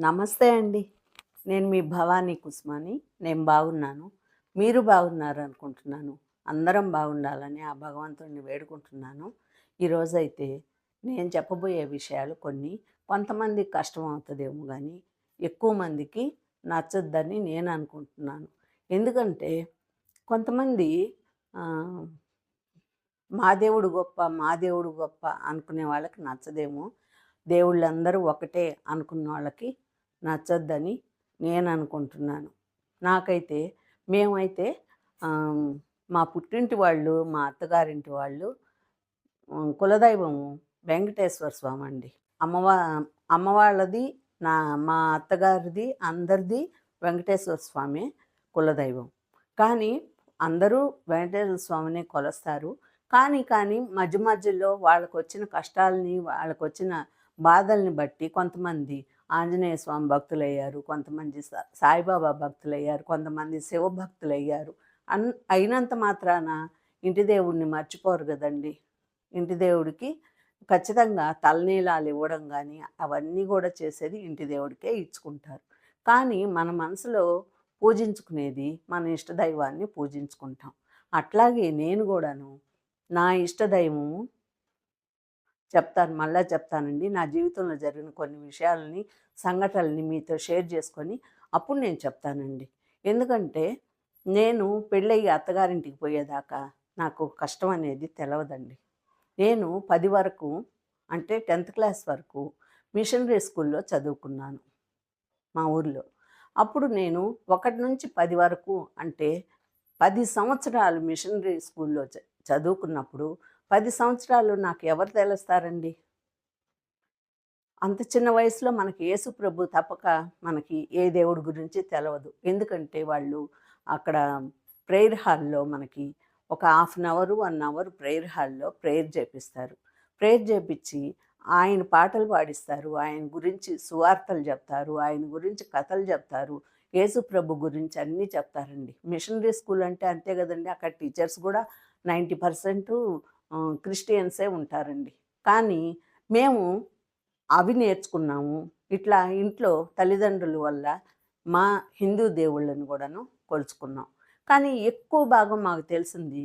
నమస్తే అండి. నేను మీ భవానీ కుస్మాని. నేను బాగున్నాను. మీరు బాగున్నారు అనుకుంటున్నాను అందరం బాగుండాలని ఆ భగవంతుడిని వేడుకుంటున్నాను. ఈరోజైతే నేను చెప్పబోయే విషయాలు కొన్ని. కొంతమంది కష్టం అవుతుందేమో కానీ ఎక్కువ మందికి నచ్చద్దని నేను అనుకుంటున్నాను. ఎందుకంటే కొంతమంది మా దేవుడు గొప్ప మా దేవుడు గొప్ప అనుకునే వాళ్ళకి నచ్చదేమో. దేవుళ్ళందరూ ఒకటే అనుకున్న వాళ్ళకి నచ్చొద్దని నేను అనుకుంటున్నాను నాకైతే మేమైతే మా పుట్టింటి వాళ్ళు మా అత్తగారింటి వాళ్ళు కులదైవము వెంకటేశ్వర స్వామి అండి. అమ్మవా అమ్మవాళ్ళది నా మా అత్తగారిది అందరిది వెంకటేశ్వర స్వామి కులదైవం. కానీ అందరూ వెంకటేశ్వర స్వామిని కొలుస్తారు. కానీ కానీ మధ్య మధ్యలో వాళ్ళకు వచ్చిన కష్టాలని వాళ్ళకు వచ్చిన బాధల్ని బట్టి కొంతమంది ఆంజనేయ స్వామి భక్తులయ్యారు కొంతమంది సా- సాయిబాబా భక్తులయ్యారు కొంతమంది శివ భక్తులయ్యారు. అన్ అయినంత మాత్రాన ఇంటి దేవుడిని మర్చిపోరు కదండి. ఇంటి దేవుడికి ఖచ్చితంగా తలనీలాలు ఇవ్వడం కానీ అవన్నీ కూడా చేసేది ఇంటి దేవుడికే ఇచ్చుకుంటారు. కానీ మన మనసులో పూజించుకునేది మన ఇష్టదైవాన్ని పూజించుకుంటాం. అట్లాగే నేను కూడాను నా ఇష్టదైవము చెప్తాను మళ్ళా చెప్తానండి. నా జీవితంలో జరిగిన కొన్ని విషయాలని సంఘటనల్ని మీతో షేర్ చేసుకొని అప్పుడు నేను చెప్తానండి. ఎందుకంటే నేను పెళ్ళయ్యి అత్తగారింటికి పోయేదాకా నాకు కష్టం అనేది తెలవదండి. నేను పది వరకు అంటే టెన్త్ క్లాస్ వరకు మిషనరీ స్కూల్లో చదువుకున్నాను మా ఊర్లో. అప్పుడు నేను ఒకటి నుంచి పది వరకు అంటే పది సంవత్సరాలు మిషనరీ స్కూల్లో చ- చదువుకున్నప్పుడు పది సంవత్సరాలు నాకు ఎవరు తెలుస్తారండి? అంత చిన్న వయసులో మనకి యేసు ప్రభు తప్పక మనకి ఏ దేవుడి గురించి తెలవదు. ఎందుకంటే వాళ్ళు అక్కడ ప్రేయర్ హాల్లో మనకి ఒక half an hour one hour prayer హాల్లో ప్రేయర్ చేపిస్తారు. ప్రేయర్ చేపించి ఆయన పాటలు పాడిస్తారు ఆయన గురించి సువార్తలు చెప్తారు ఆయన గురించి కథలు చెప్తారు యేసు ప్రభు గురించి అన్నీ చెప్తారండి. మిషనరీ స్కూల్ అంటే అంతే కదండి. అక్కడ టీచర్స్ కూడా నైంటీ పర్సెంట్ క్రిస్టియన్సే ఉంటారండి. కానీ మేము అవి నేర్చుకున్నాము. ఇట్లా ఇంట్లో తల్లిదండ్రుల వల్ల మా హిందూ దేవుళ్ళని కూడాను కొలుచుకున్నాం. కానీ ఎక్కువ భాగం మాకు తెలిసింది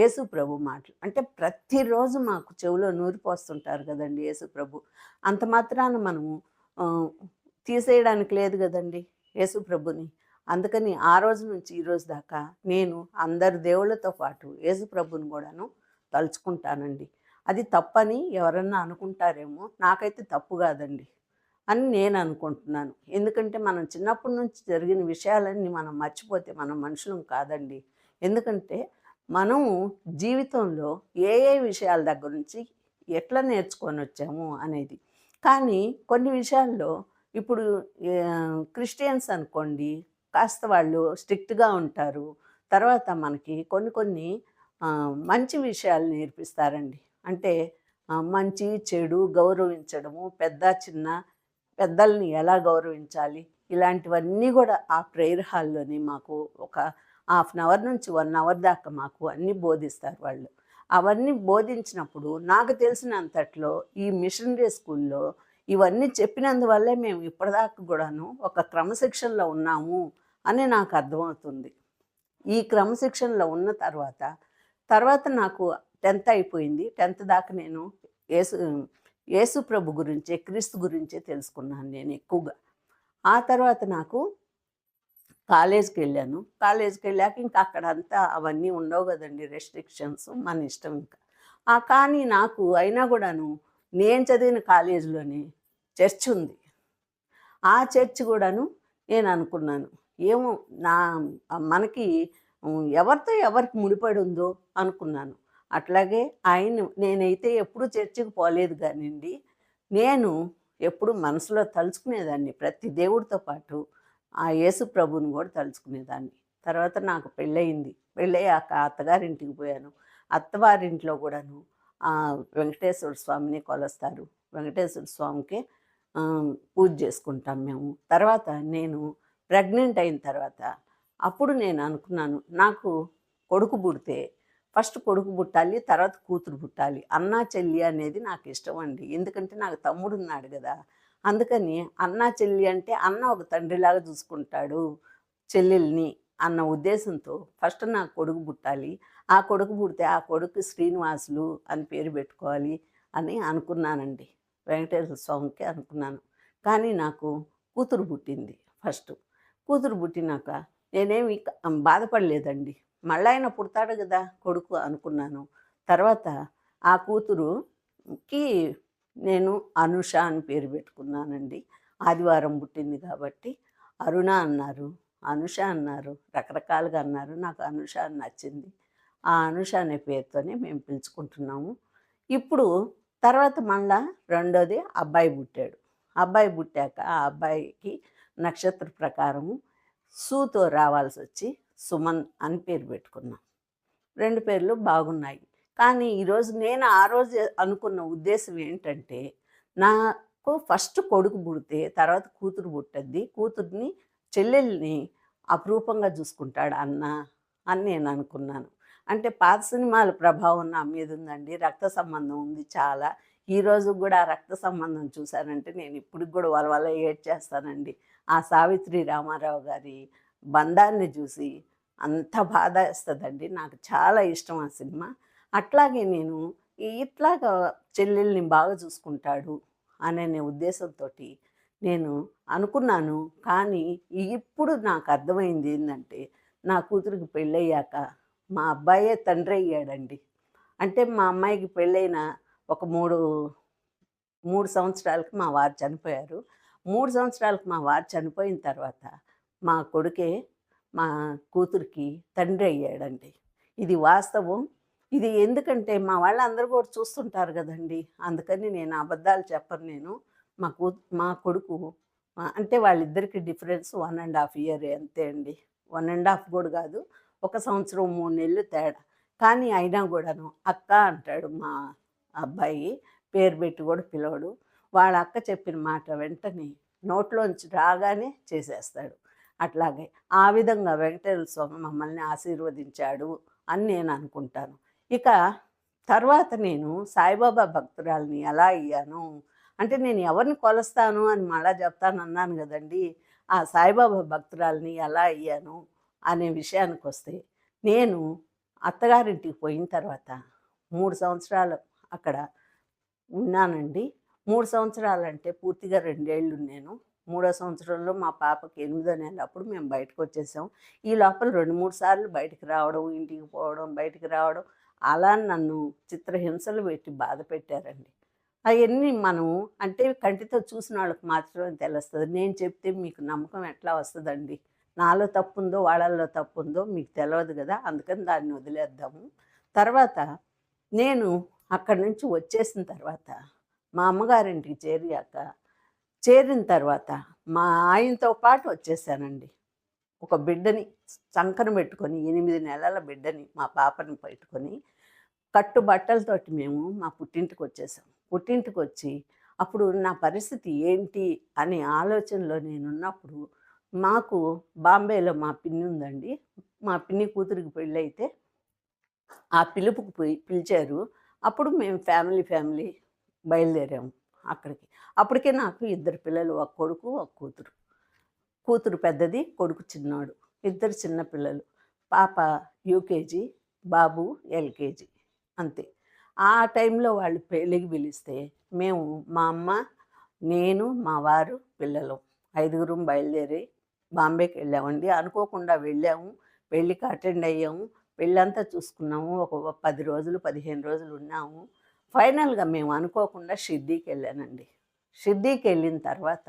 యేసు ప్రభు మాటలు. అంటే ప్రతిరోజు మాకు చెవిలో నూరిపోస్తుంటారు కదండి యేసు ప్రభు. అంత మాత్రాన మనము తీసేయడానికి లేదు కదండి యేసు ప్రభుని. అందుకని ఆ రోజు నుంచి ఈ రోజు దాకా నేను అందరి దేవుళ్ళతో పాటు యేసు ప్రభుని కూడాను తలుచుకుంటానండి. అది తప్పని ఎవరన్నా అనుకుంటారేమో నాకైతే తప్పు కాదండి అని నేను అనుకుంటున్నాను. ఎందుకంటే మనం చిన్నప్పటి నుంచి జరిగిన విషయాలన్నీ మనం మర్చిపోతే మనం మనుషులం కాదండి. ఎందుకంటే మనము జీవితంలో ఏ ఏ విషయాల దగ్గర నుంచి ఎట్లా నేర్చుకొని వచ్చాము అనేది. కానీ కొన్ని విషయాల్లో ఇప్పుడు క్రిస్టియన్స్ అనుకోండి కాస్త వాళ్ళు స్ట్రిక్ట్గా ఉంటారు. తర్వాత మనకి కొన్ని కొన్ని మంచి విషయాలు నేర్పిస్తారండి. అంటే మంచి చెడు గౌరవించడము పెద్ద చిన్న పెద్దల్ని ఎలా గౌరవించాలి ఇలాంటివన్నీ కూడా ఆ ప్రేయర్ హాల్లోనే మాకు ఒక హాఫ్ అన్ అవర్ నుంచి వన్ అవర్ దాకా మాకు అన్నీ బోధిస్తారు వాళ్ళు. అవన్నీ బోధించినప్పుడు నాకు తెలిసినంతట్లో ఈ మిషనరీ స్కూల్లో ఇవన్నీ చెప్పినందువల్లే మేము ఇప్పటిదాకా కూడాను ఒక క్రమశిక్షణలో ఉన్నాము. అని నాకు అర్థమవుతుంది. ఈ క్రమశిక్షణలో ఉన్న తర్వాత తర్వాత నాకు టెన్త్ అయిపోయింది. టెన్త్ దాకా నేను యేసు యేసు ప్రభు గురించే క్రీస్తు గురించే తెలుసుకున్నాను నేను ఎక్కువగా. ఆ తర్వాత నాకు కాలేజ్కి వెళ్ళాను. కాలేజ్కి వెళ్ళాక ఇంకా అక్కడ అంతా అవన్నీ ఉండవు కదండి రెస్ట్రిక్షన్స్ మన ఇష్టం ఇంకా. ఆ కానీ నాకు అయినా కూడాను నేను చదివిన కాలేజీలోనే చర్చ్ ఉంది. ఆ చర్చ్ కూడాను నేను అనుకున్నాను. ఏమో నా మనకి ఎవరితో ఎవరికి ముడిపడి ఉందో అనుకున్నాను. అట్లాగే ఆయన నేనైతే ఎప్పుడు చర్చికి పోలేదు కానివ్వండి నేను ఎప్పుడు మనసులో తలుచుకునేదాన్ని. ప్రతి దేవుడితో పాటు ఆ యేసు ప్రభుని కూడా తలుచుకునేదాన్ని. తర్వాత నాకు పెళ్ళయింది. పెళ్ళయ్యాక అత్తగారింటికి పోయాను. అత్తవారింట్లో కూడాను ఆ వెంకటేశ్వర స్వామిని కొలుస్తారు. వెంకటేశ్వర స్వామికి పూజ చేసుకుంటాం మేము. తర్వాత నేను ప్రెగ్నెంట్ అయిన తర్వాత అప్పుడు నేను అనుకున్నాను నాకు కొడుకు పుడితే ఫస్ట్ కొడుకు పుట్టాలి తర్వాత కూతురు పుట్టాలి అన్నా చెల్లి అనేది నాకు ఇష్టం అండి. ఎందుకంటే నాకు తమ్ముడు ఉన్నాడు కదా అందుకని అన్నా చెల్లి అంటే అన్న ఒక తండ్రిలాగా చూసుకుంటాడు చెల్లెల్ని అన్న ఉద్దేశంతో ఫస్ట్ నా కొడుకు పుట్టాలి ఆ కొడుకు పుడితే ఆ కొడుకు శ్రీనివాసులు అని పేరు పెట్టుకోవాలి అని అనుకున్నానండి. వెంకటేశ్వర స్వామికి అనుకున్నాను. కానీ నాకు కూతురు పుట్టింది ఫస్ట్. కూతురు పుట్టినాక నేనేమి బాధపడలేదండి. మళ్ళీ ఆయన పుడతాడు కదా కొడుకు అనుకున్నాను. తర్వాత ఆ కూతురుకి నేను అనుష అని పేరు పెట్టుకున్నానండి. ఆదివారం పుట్టింది కాబట్టి అరుణ అన్నారు అనుష అన్నారు రకరకాలుగా అన్నారు నాకు అనుష అని నచ్చింది. ఆ అనుష అనే పేరుతోనే మేము పిలుచుకుంటున్నాము. ఇప్పుడు తర్వాత మళ్ళా రెండోది అబ్బాయి పుట్టాడు. అబ్బాయి పుట్టాక ఆ అబ్బాయికి నక్షత్ర ప్రకారము సూతో రావాల్సి వచ్చి సుమన్ అని పేరు పెట్టుకున్నాం. రెండు పేర్లు బాగున్నాయి. కానీ ఈరోజు నేను ఆ రోజు అనుకున్న ఉద్దేశం ఏంటంటే నాకు ఫస్ట్ కొడుకు పుడితే తర్వాత కూతురు పుట్టద్ది కూతుర్ని చెల్లెల్ని అపురూపంగా చూసుకుంటాడు అన్న అని నేను అనుకున్నాను. అంటే పాత సినిమాల ప్రభావం నా మీద ఉందండి రక్త సంబంధం ఉంది చాలా. ఈరోజు కూడా ఆ రక్త సంబంధం చూశానంటే నేను ఇప్పుడు కూడా వాళ్ళ వల్ల ఏడ్ చేస్తానండి ఆ సావిత్రి రామారావు గారి బంధాన్ని చూసి అంత బాధ వేస్తుందండి. నాకు చాలా ఇష్టం ఆ సినిమా. అట్లాగే నేను ఇట్లాగా చెల్లెల్ని బాగా చూసుకుంటాడు అనే ఉద్దేశంతో నేను అనుకున్నాను. కానీ ఇప్పుడు నాకు అర్థమైంది ఏంటంటే నా కూతురికి పెళ్ళయ్యాక మా అబ్బాయే తండ్రి అయ్యాడండి. అంటే మా అమ్మాయికి పెళ్ళైన ఒక మూడు మూడు సంవత్సరాలకి మా వారు చనిపోయారు. మూడు సంవత్సరాలకు మా వారు చనిపోయిన తర్వాత మా కొడుకే మా కూతురికి తండ్రి అయ్యాడండి. ఇది వాస్తవం. ఇది ఎందుకంటే మా వాళ్ళందరూ కూడా చూస్తుంటారు కదండి. అందుకని నేను అబద్ధాలు చెప్పను నేను. మా కూ మా కొడుకు అంటే వాళ్ళిద్దరికి difference one and half year అంతే అండి. వన్ అండ్ హాఫ్ కూడా కాదు. ఒక సంవత్సరం మూడు నెలలు తేడా. కానీ అయినా కూడాను అక్క అంటాడు మా అబ్బాయి. పేరు పెట్టి కూడా పిలవడు. వాళ్ళ అక్క చెప్పిన మాట వెంటనే నోట్లోంచి రాగానే చేసేస్తాడు. అట్లాగే ఆ విధంగా వెంకటేశ్వర స్వామి మమ్మల్ని ఆశీర్వదించాడు అని నేను అనుకుంటాను. ఇక తర్వాత నేను సాయిబాబా భక్తురాల్ని ఎలా అయ్యాను? అంటే నేను ఎవరిని కొలుస్తాను అని మళ్ళా చెప్తాను అన్నాను కదండి. ఆ సాయిబాబా భక్తురాలని ఎలా అయ్యాను అనే విషయానికి వస్తే నేను అత్తగారింటికి పోయిన తర్వాత మూడు సంవత్సరాలు అక్కడ ఉన్నానండి. మూడు సంవత్సరాలు అంటే పూర్తిగా రెండేళ్ళు నేను మూడో సంవత్సరంలో మా పాపకి ఎనిమిదో నెల అప్పుడు మేము బయటకు వచ్చేసాం ఈ లోపల రెండు మూడు సార్లు బయటకు రావడం ఇంటికి పోవడం బయటికి రావడం అలా నన్ను చిత్రహింసలు పెట్టి బాధ పెట్టారండి. అవన్నీ మనం అంటే కంటితో చూసిన వాళ్ళకి మాత్రమే తెలుస్తుంది. నేను చెప్తే మీకు నమ్మకం ఎట్లా వస్తుందండి? నాలో తప్పు ఉందో వాళ్ళల్లో తప్పు ఉందో మీకు తెలియదు కదా? అందుకని దాన్ని వదిలేద్దాము. తర్వాత నేను అక్కడి నుంచి వచ్చేసిన తర్వాత మా అమ్మగారింటికి చేరాక చేరిన తర్వాత మా ఆయనతో పాటు వచ్చేసానండి. ఒక బిడ్డని చంకన పెట్టుకొని ఎనిమిది నెలల బిడ్డని మా పాపని పెట్టుకొని కట్టు బట్టలతోటి మేము మా పుట్టింటికి వచ్చేసాం. పుట్టింటికి వచ్చి అప్పుడు నా పరిస్థితి ఏంటి అనే ఆలోచనలో నేనున్నప్పుడు మాకు బాంబేలో మా పిన్ని ఉందండి. మా పిన్ని కూతురికి పెళ్ళైతే ఆ పిలుపుకు పోయి పిలిచారు. అప్పుడు మేము ఫ్యామిలీ ఫ్యామిలీ బయలుదేరాము అక్కడికి. అప్పటికే నాకు ఇద్దరు పిల్లలు ఒక కొడుకు ఒక కూతురు. కూతురు పెద్దది కొడుకు చిన్నాడు. ఇద్దరు చిన్న పిల్లలు. పాప యూకేజీ బాబు ఎల్కేజీ అంతే. ఆ టైంలో వాళ్ళు పెళ్ళికి పిలిస్తే మేము మా అమ్మ నేను మా వారు పిల్లలు. ఐదుగురం బయలుదేరి బాంబేకి వెళ్ళామండి. అనుకోకుండా వెళ్ళాము. పెళ్ళికి అటెండ్ అయ్యాము. పెళ్ళంతా చూసుకున్నాము. ఒక పది రోజులు పదిహేను రోజులు ఉన్నాము. ఫైనల్గా మేము అనుకోకుండా షిర్డీకి వెళ్ళానండి షిర్డీకి వెళ్ళిన తర్వాత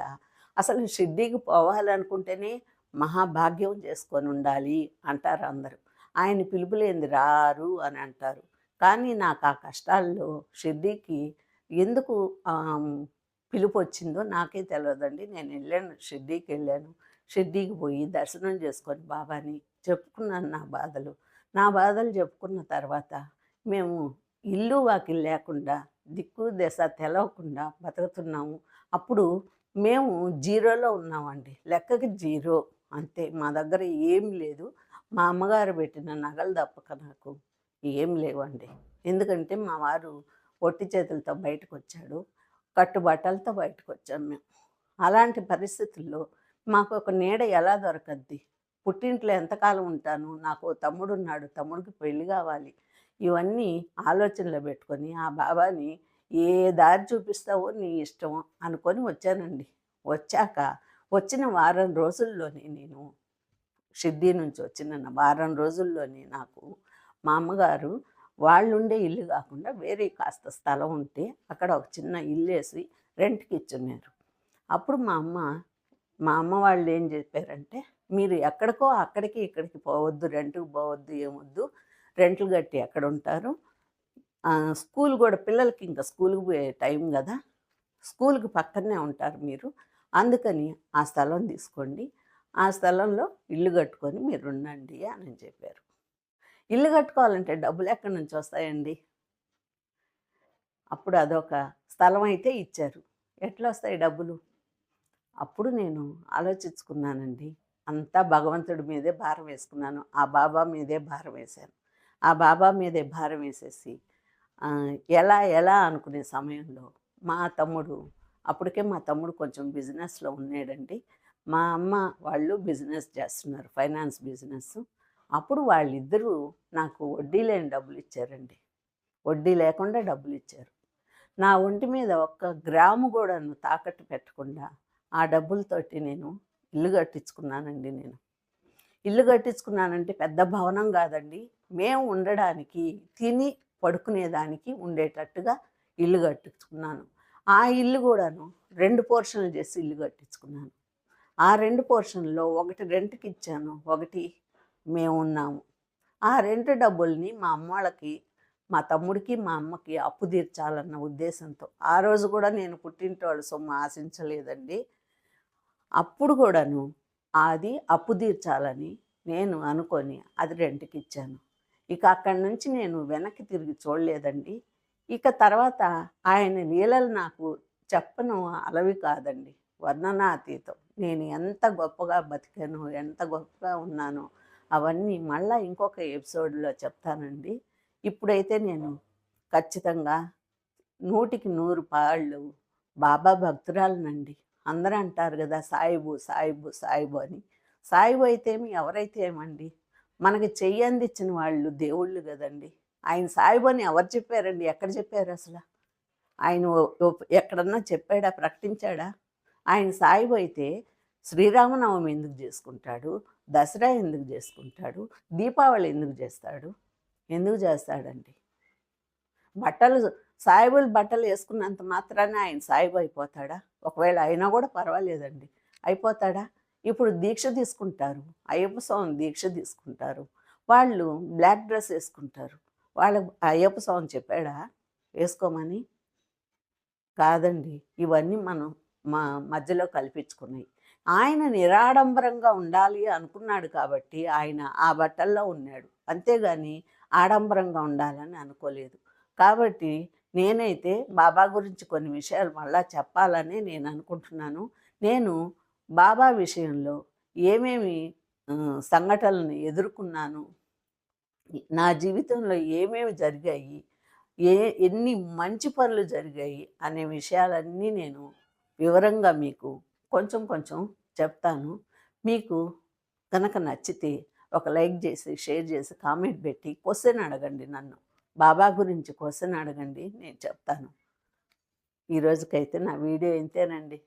అసలు షిర్డీకి పోవాలనుకుంటేనే మహాభాగ్యం చేసుకొని ఉండాలి అంటారు అందరూ. ఆయన పిలుపులేంది రారు అని అంటారు. కానీ నాకు ఆ కష్టాల్లో షిర్డీకి ఎందుకు పిలుపు వచ్చిందో నాకే తెలియదండి నేను వెళ్ళాను షిర్డీకి వెళ్ళాను షిర్డీకి పోయి దర్శనం చేసుకొని బాబాని చెప్పుకున్నాను నా బాధలు. నా బాధలు చెప్పుకున్న తర్వాత మేము ఇల్లు వాకిల్ లేకుండా దిక్కు దశ తెలవకుండా బతుకుతున్నాము. అప్పుడు మేము జీరోలో ఉన్నామండి. లెక్కకి జీరో. అంతే. మా దగ్గర ఏం లేదు. మా అమ్మగారు పెట్టిన నగలు తప్పక నాకు ఏం లేవండి. ఎందుకంటే మా వారు ఒట్టి చేతులతో బయటకు వచ్చాడు కట్టుబట్టలతో బయటకు వచ్చాం మేము. అలాంటి పరిస్థితుల్లో మాకు ఒక నీడ ఎలా దొరకద్ది? పుట్టింట్లో ఎంతకాలం ఉంటాను? నాకు తమ్ముడు ఉన్నాడు తమ్ముడికి పెళ్ళి కావాలి. ఇవన్నీ ఆలోచనలో పెట్టుకొని ఆ బాబాని ఏ దారి చూపిస్తావో నీ ఇష్టం అనుకొని వచ్చానండి. వచ్చాక వచ్చిన వారం రోజుల్లోనే నేను షిర్డీ నుంచి వచ్చిన వారం రోజుల్లోనే నాకు మా అమ్మగారు వాళ్ళుండే ఇల్లు కాకుండా వేరే కాస్త స్థలం ఉంటే అక్కడ ఒక చిన్న ఇల్లు వేసి రెంట్కి ఇచ్చున్నారు. అప్పుడు మా అమ్మ మా అమ్మ వాళ్ళు ఏం చెప్పారంటే మీరు ఎక్కడికో అక్కడికి ఇక్కడికి పోవద్దు రెంట్కి పోవద్దు ఏమొద్దు. రెంట్లు కట్టి ఎక్కడ ఉంటారు. స్కూల్ కూడా పిల్లలకి ఇంకా స్కూల్కి పోయే టైం కదా. స్కూల్కి పక్కనే ఉంటారు మీరు. అందుకని ఆ స్థలం తీసుకోండి. ఆ స్థలంలో ఇల్లు కట్టుకొని మీరు ఉండండి అని చెప్పారు. ఇల్లు కట్టుకోవాలంటే డబ్బులు ఎక్కడి నుంచి వస్తాయండి? అప్పుడు అదొక స్థలం అయితే ఇచ్చారు. ఎట్లా వస్తాయి డబ్బులు? అప్పుడు నేను ఆలోచించుకున్నానండి. అంతా భగవంతుడి మీదే భారం వేసుకున్నాను. ఆ బాబా మీదే భారం వేశాను. ఆ బాబా మీదే భారం వేసేసి ఎలా ఎలా? అనుకునే సమయంలో మా తమ్ముడు అప్పటికే మా తమ్ముడు కొంచెం బిజినెస్లో ఉన్నాడండి. మా అమ్మ వాళ్ళు బిజినెస్ చేస్తున్నారు ఫైనాన్స్ బిజినెస్. అప్పుడు వాళ్ళిద్దరూ నాకు వడ్డీ లేని డబ్బులు ఇచ్చారండి. వడ్డీ లేకుండా డబ్బులు ఇచ్చారు. నా ఒంటి మీద ఒక్క గ్రాము కూడా తాకట్టు పెట్టకుండా ఆ డబ్బులతోటి నేను ఇల్లు కట్టించుకున్నానండి నేను. ఇల్లు కట్టించుకున్నానంటే పెద్ద భవనం కాదండి. మేము ఉండడానికి తిని పడుకునేదానికి ఉండేటట్టుగా ఇల్లు కట్టించుకున్నాను. ఆ ఇల్లు కూడాను రెండు పోర్షన్లు చేసి ఇల్లు కట్టించుకున్నాను. ఆ రెండు పోర్షన్లో ఒకటి రెంట్కి ఇచ్చాను ఒకటి మేము ఉన్నాము. ఆ రెంట్ డబ్బుల్ని మా అమ్మాళ్ళకి మా తమ్ముడికి మా అమ్మకి అప్పు తీర్చాలన్న ఉద్దేశంతో ఆ రోజు కూడా నేను పుట్టింటి సొమ్ము ఆశించలేదండి. అప్పుడు కూడాను అది అప్పు తీర్చాలని నేను అనుకొని అది రెంట్కి ఇచ్చాను. ఇక అక్కడి నుంచి నేను వెనక్కి తిరిగి చూడలేదండి. ఇక తర్వాత ఆయన లీలలు నాకు చెప్పను అలవి కాదండి. వర్ణనాతీతం. నేను ఎంత గొప్పగా బతికాను ఎంత గొప్పగా ఉన్నానో అవన్నీ మళ్ళీ ఇంకొక ఎపిసోడ్లో చెప్తానండి. ఇప్పుడైతే నేను ఖచ్చితంగా నూటికి నూరు పాళ్ళు బాబా భక్తురాలనండి. అందరూ అంటారు కదా సాయిబు సాయిబు సాయిబు అని. సాయిబు అయితేమి ఎవరైతే ఏమండి మనకి చెయ్యి అందించిన వాళ్ళు దేవుళ్ళు కదండి. ఆయన సాయిబు అని ఎవరు చెప్పారండి? ఎక్కడ చెప్పారు అసలు? ఆయన ఎక్కడన్నా చెప్పాడా? ప్రకటించాడా? ఆయన సాయిబు అయితే శ్రీరామనవమి ఎందుకు చేసుకుంటాడు? దసరా ఎందుకు చేసుకుంటాడు? దీపావళి ఎందుకు చేస్తాడు? ఎందుకు చేస్తాడండి? బట్టలు సాయిబులు బట్టలు వేసుకున్నంత మాత్రాన ఆయన సాయిబు అయిపోతాడా? ఒకవేళ అయినా కూడా పర్వాలేదండి. అయిపోతాడా? ఇప్పుడు దీక్ష తీసుకుంటారు. అయ్యప్ప స్వామి దీక్ష తీసుకుంటారు. వాళ్ళు బ్లాక్ డ్రెస్ వేసుకుంటారు. వాళ్ళ అయ్యప్ప స్వామి చెప్పాడా? వేసుకోమని? కాదండి. ఇవన్నీ మనం మా మధ్యలో కల్పించుకున్నాయి. ఆయన నిరాడంబరంగా ఉండాలి అనుకున్నాడు కాబట్టి ఆయన ఆ బట్టల్లో ఉన్నాడు. అంతేగాని ఆడంబరంగా ఉండాలని అనుకోలేదు. కాబట్టి నేనైతే బాబా గురించి కొన్ని విషయాలు మళ్ళా చెప్పాలని నేను అనుకుంటున్నాను. నేను బాబా విషయంలో ఏమేమి సంఘటనలను ఎదుర్కొన్నాను? నా జీవితంలో ఏమేమి జరిగాయి? ఏ ఎన్ని మంచి పనులు జరిగాయి? అనే విషయాలన్నీ నేను వివరంగా మీకు కొంచెం కొంచెం చెప్తాను. మీకు కనుక నచ్చితే ఒక లైక్ చేసి షేర్ చేసి కామెంట్ పెట్టి క్వశ్చన్ అడగండి నన్ను. బాబా గురించి క్వశ్చన్ అడగండి నేను చెప్తాను. ఈ రోజుకైతే నా వీడియో ఇంతేనండి.